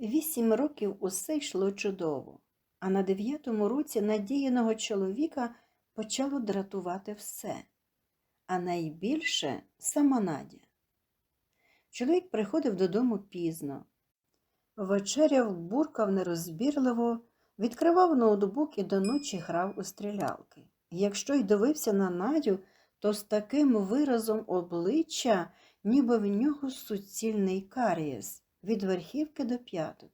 Вісім років усе йшло чудово, а на дев'ятому році надіяного чоловіка почало дратувати все, а найбільше сама Надя. Чоловік приходив додому пізно, вечеряв, буркав нерозбірливо, відкривав ноутбук і до ночі грав у стрілялки. Якщо й дивився на Надю, то з таким виразом обличчя, ніби в нього суцільний карієс від верхівки до п'яток,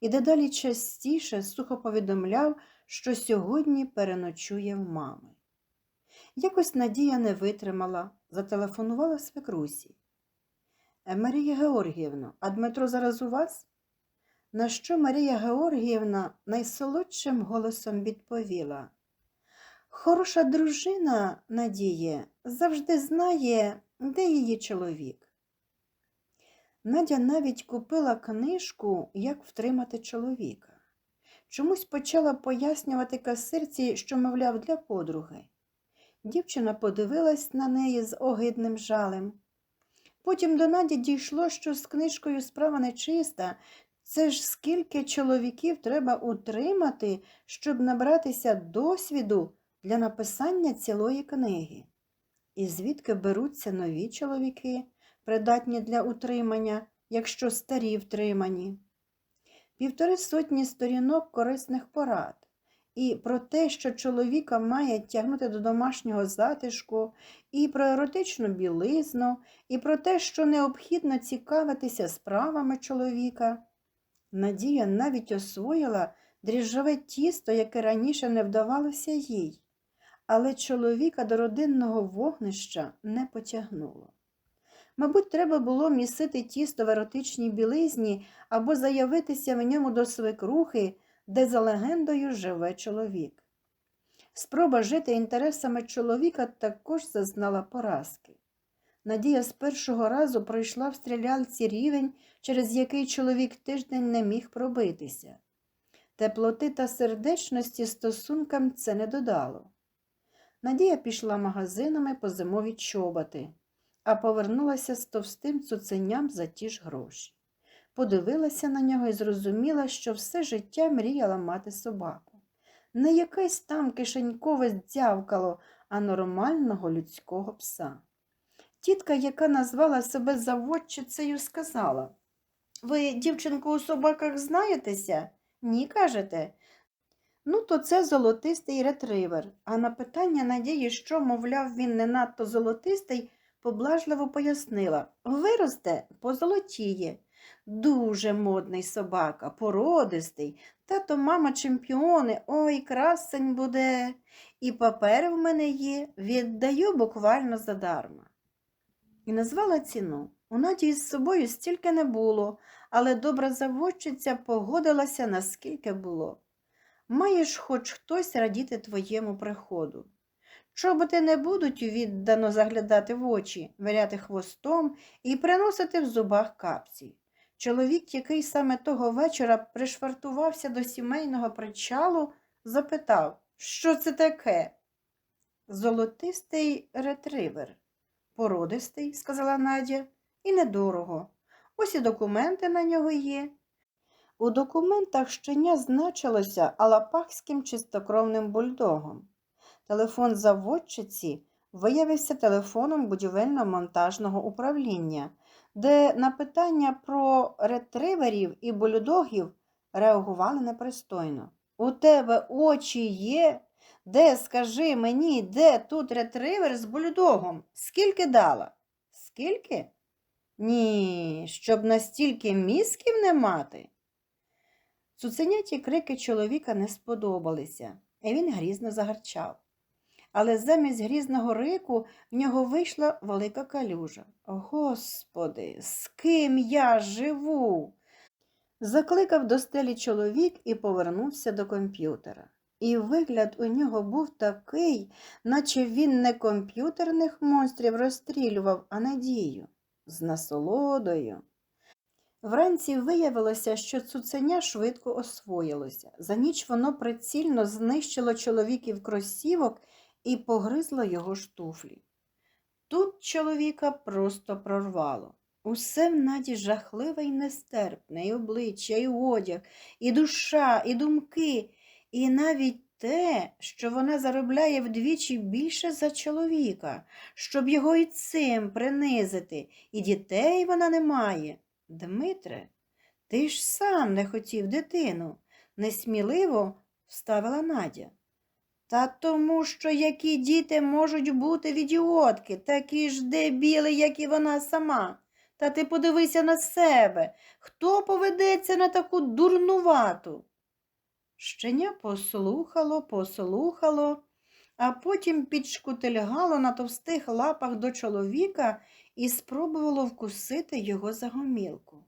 і дедалі частіше сухо повідомляв, що сьогодні переночує в мами. Якось Надія не витримала, зателефонувала свекрусі. «Е, Марія Георгіївна, а Дмитро зараз у вас? На що Марія Георгіївна найсолодшим голосом відповіла. Хороша дружина, Надіє, завжди знає, де її чоловік. Надя навіть купила книжку Як втримати чоловіка. Чомусь почала пояснювати касирці, що, мовляв, для подруги. Дівчина подивилась на неї з огидним жалем. Потім до Наді дійшло, що з книжкою справа нечиста. Це ж скільки чоловіків треба утримати, щоб набратися досвіду для написання цілої книги. І звідки беруться нові чоловіки, придатні для утримання, якщо старі втримані. Півтори сотні сторінок корисних порад. І про те, що чоловіка має тягнути до домашнього затишку, і про еротичну білизну, і про те, що необхідно цікавитися справами чоловіка. Надія навіть освоїла дріжджове тісто, яке раніше не вдавалося їй, але чоловіка до родинного вогнища не потягнуло. Мабуть, треба було місити тісто в еротичній білизні або заявитися в ньому до свекрухи, де за легендою живе чоловік. Спроба жити інтересами чоловіка також зазнала поразки. Надія з першого разу пройшла в стрілялці рівень, через який чоловік тиждень не міг пробитися. Теплоти та сердечності стосункам це не додало. Надія пішла магазинами по зимові чоботи, а повернулася з товстим цуценям за ті ж гроші. Подивилася на нього і зрозуміла, що все життя мріяла мати собаку. Не якесь там кишенькове дзявкало, а нормального людського пса. Тітка, яка назвала себе заводчицею, сказала Ви, дівчинку, у собаках знаєтеся? Ні, кажете. Ну, то це золотистий ретривер, а на питання Надії, що, мовляв, він не надто золотистий, поблажливо пояснила Виросте, позолотіє. Дуже модний собака, породистий. Тато, мама, чемпіони, ой, красень буде. І папери в мене є, віддаю буквально задарма. І назвала ціну. У Наді з собою стільки не було, але добра заводчиця погодилася, наскільки було. Маєш хоч хтось радіти твоєму приходу. Чоботи не будуть віддано заглядати в очі, виляти хвостом і приносити в зубах капці. Чоловік, який саме того вечора пришвартувався до сімейного причалу, запитав, що це таке? Золотистий ретривер. Породистий, сказала Надя, і недорого. Ось і документи на нього є. У документах щеня значилося алапахським чистокровним бульдогом. Телефон заводчиці виявився телефоном будівельно-монтажного управління, де на питання про ретриверів і бульдогів реагували непристойно. У тебе очі є? Де, скажи мені, де тут ретривер з бульдогом? Скільки дала? Скільки? Ні, щоб настільки мізків не мати. Цуценяті крики чоловіка не сподобалися, і він грізно загарчав. Але замість грізного рику в нього вийшла велика калюжа. Господи, з ким я живу? Закликав до стелі чоловік і повернувся до комп'ютера. І вигляд у нього був такий, наче він не комп'ютерних монстрів розстрілював, а надію, з насолодою. Вранці виявилося, що цуценя швидко освоїлося. За ніч воно прицільно знищило чоловіків кросівок і погризло його штуфлі. Тут чоловіка просто прорвало. Усе в Наді жахливе й нестерпне, і обличчя, і одяг, і душа, і думки, і навіть те, що вона заробляє вдвічі більше за чоловіка, щоб його і цим принизити, і дітей вона не має. Дмитре, ти ж сам не хотів дитину, несміливо вставила Надя. Та тому, що які діти можуть бути від ідіотки, такі ж дебіли, як і вона сама. Та ти подивися на себе, хто поведеться на таку дурнувату. Щеня послухало, послухало, а потім підшкутильгало на товстих лапах до чоловіка і спробувало вкусити його за гомілку.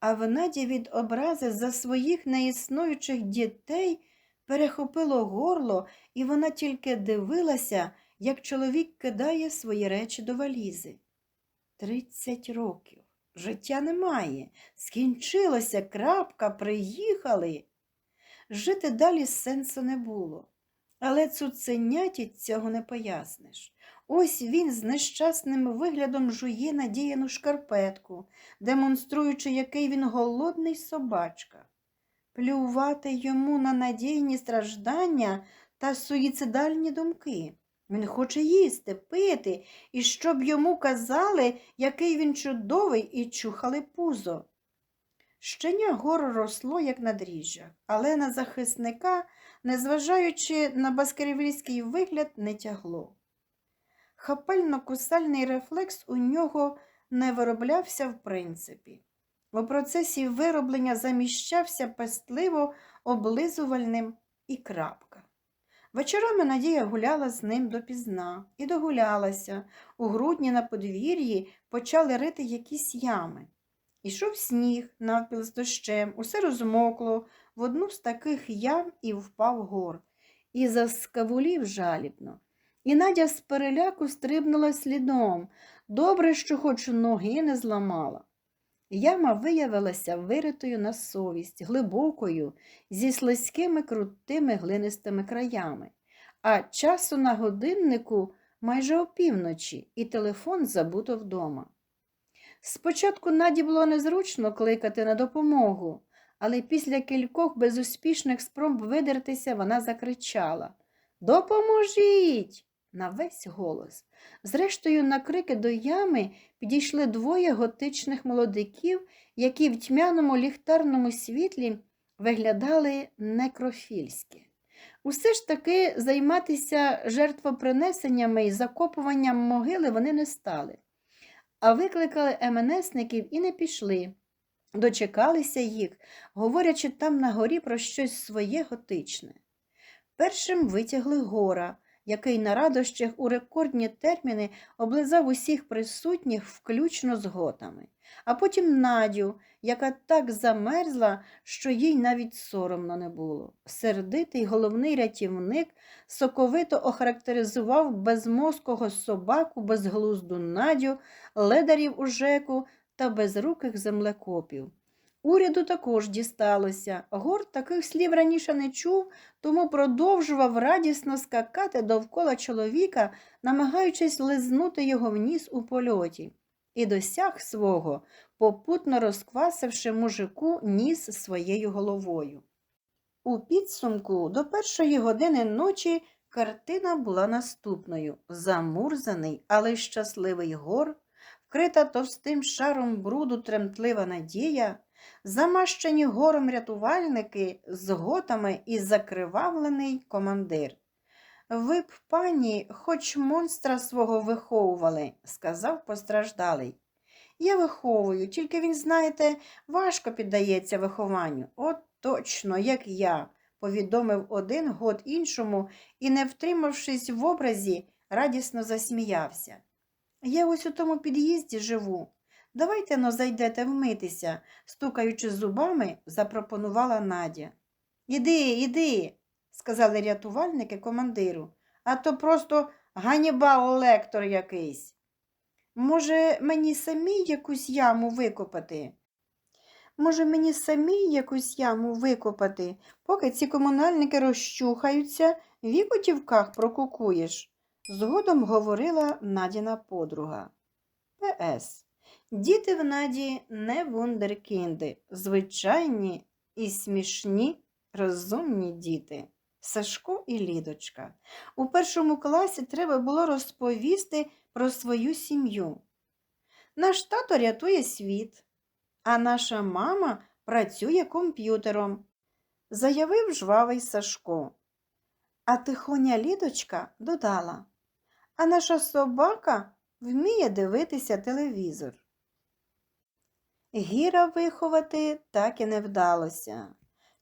А в Наді від образи за своїх неіснуючих дітей перехопило горло, і вона тільки дивилася, як чоловік кидає свої речі до валізи. Тридцять років. Життя немає. Скінчилося, крапка, приїхали. Жити далі сенсу не було. Але цуценяті цього не поясниш. Ось він з нещасним виглядом жує надіяну шкарпетку, демонструючи, який він голодний собачка. Плювати йому на надійні страждання та суїцидальні думки. Він хоче їсти, пити, і щоб йому казали, який він чудовий, і чухали пузо. Щеня горо росло, як на дріжджах, але на захисника, незважаючи на баскервільський вигляд, не тягло. Хапально-кусальний рефлекс у нього не вироблявся в принципі. У процесі вироблення заміщався пестливо облизувальним і крапка. Вечорами Надія гуляла з ним допізна і догулялася. У грудні на подвір'ї почали рити якісь ями. Ішов сніг навпіл з дощем, усе розмокло в одну з таких ям і впав гор. І заскавулів жалібно. І Надя з переляку стрибнула слідом. Добре, що хоч ноги не зламала. Яма виявилася виритою на совість, глибокою, зі слизькими крутими глинистими краями, а часу на годиннику майже опівночі, і телефон забуто вдома. Спочатку Наді було незручно кликати на допомогу, але після кількох безуспішних спроб видертися вона закричала Допоможіть! На весь голос. Зрештою, на крики до ями підійшли двоє готичних молодиків, які в тьмяному ліхтарному світлі виглядали некрофільськи. Усе ж таки займатися жертвопринесеннями і закопуванням могили вони не стали, а викликали МНСників і не пішли. Дочекалися їх, говорячи там на горі про щось своє готичне. Першим витягли гора, який на радощах у рекордні терміни облизав усіх присутніх, включно з готами, а потім Надю, яка так замерзла, що їй навіть соромно не було. Сердитий головний рятівник соковито охарактеризував безмозкого собаку, безглузду Надю, ледарів у жеку та безруких землекопів. Уряду також дісталося. Гор таких слів раніше не чув, тому продовжував радісно скакати довкола чоловіка, намагаючись лизнути його в у польоті, і досяг свого, попутно розквасивши мужику ніс своєю головою. У підсумку до першої години ночі картина була наступною замурзаний, але щасливий гор, вкрита товстим шаром бруду тремтлива надія замащені гором рятувальники з готами і закривавлений командир. Ви б, пані, хоч монстра свого виховували, сказав постраждалий. Я виховую, тільки він, знаєте, важко піддається вихованню. От точно, як я, повідомив один год іншому і, не втримавшись в образі, радісно засміявся. Я ось у тому під'їзді живу. Давайте но зайдете вмитися, стукаючи зубами, запропонувала Надя. Іди, іди, сказали рятувальники командиру, а то просто ганібал лектор якийсь. Може, мені самі якусь яму викопати? Може, мені самі якусь яму викопати, поки ці комунальники розчухаються, вік у прокукуєш, згодом говорила Надіна подруга. П.С. Діти в Наді не вундеркінди, звичайні і смішні, розумні діти. Сашко і Лідочка. У першому класі треба було розповісти про свою сім'ю. Наш тато рятує світ, а наша мама працює комп'ютером, заявив жвавий Сашко. А тихоня Лідочка додала, а наша собака вміє дивитися телевізор. Гіра виховати так і не вдалося.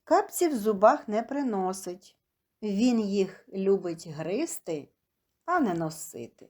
Капці в зубах не приносить. Він їх любить гризти, а не носити.